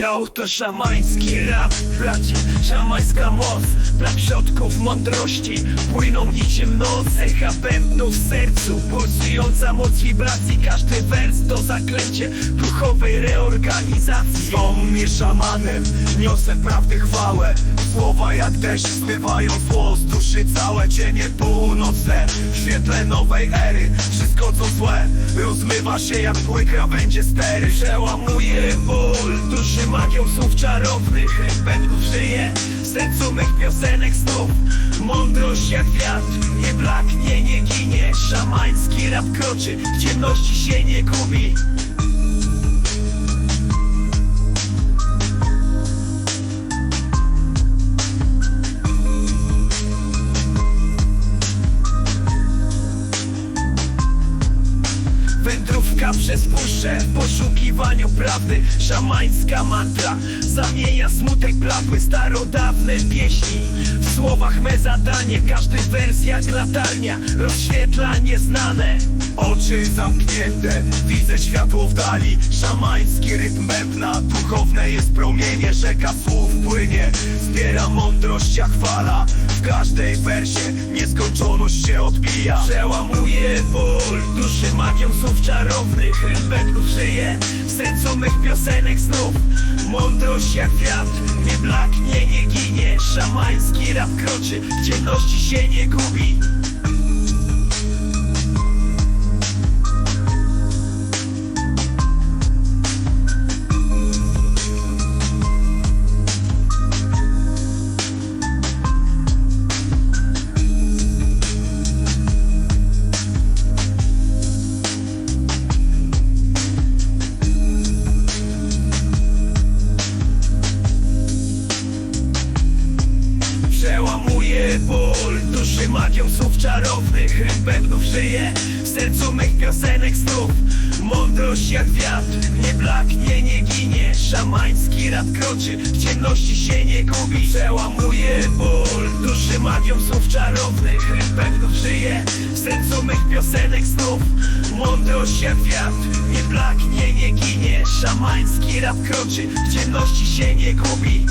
Yo, to szamański rap, bracie, szamańska moc. Brak środków mądrości, płyną niczym noc. Echa bębnu w sercu, pulsująca moc wibracji. Każdy wers to zaklęcie duchowej reorganizacji. Zwą mnie szamanem, niosę prawdy chwałę. Słowa jak deszcz zmywają zło z duszy całe Cienie północne, w świetle nowej ery Wszystko co złe, rozmywa się jak mgły krawędzie stery. Przełamuje ból, duszy magią słów czarownych. Będów żyje, sercu mych piosenek snów Mądrość jak wiatr, nie blaknie, nie ginie. Szamański rap kroczy, w ciemności się nie gubi Wędrówka przez puszczę w poszukiwaniu prawdy. Szamańska mantra zamienia smutek bladły Starodawne pieśni słowach me zadanie. Każdy wers jak latarnia. Rozświetla nieznane. Oczy zamknięte, widzę światło w dali. Szamański rytm bębna, duchowne jest promienie. Rzeka słów płynie, zbiera mądrość jak fala. W każdej wersie nieskończoność się odbija. Przełamuje ból, duszy magią słów czarownych. Rytm bębnów żyje, mych piosenek snów Mądrość jak wiatr, nie Szamański rap kroczy, w ciemności się nie gubi Ból duszy magią słów czarownych bębnów żyje w sercu mych piosenek snów. Mądrość jak wiatr, nie blaknie, nie ginie Szamański rap kroczy, w ciemności się nie gubi. Przełamuje ból duszy magią słów czarownych bębnów żyje w sercu mych piosenek snów. Mądrość jak wiatr, nie blaknie, nie ginie Szamański rap kroczy, w ciemności się nie gubi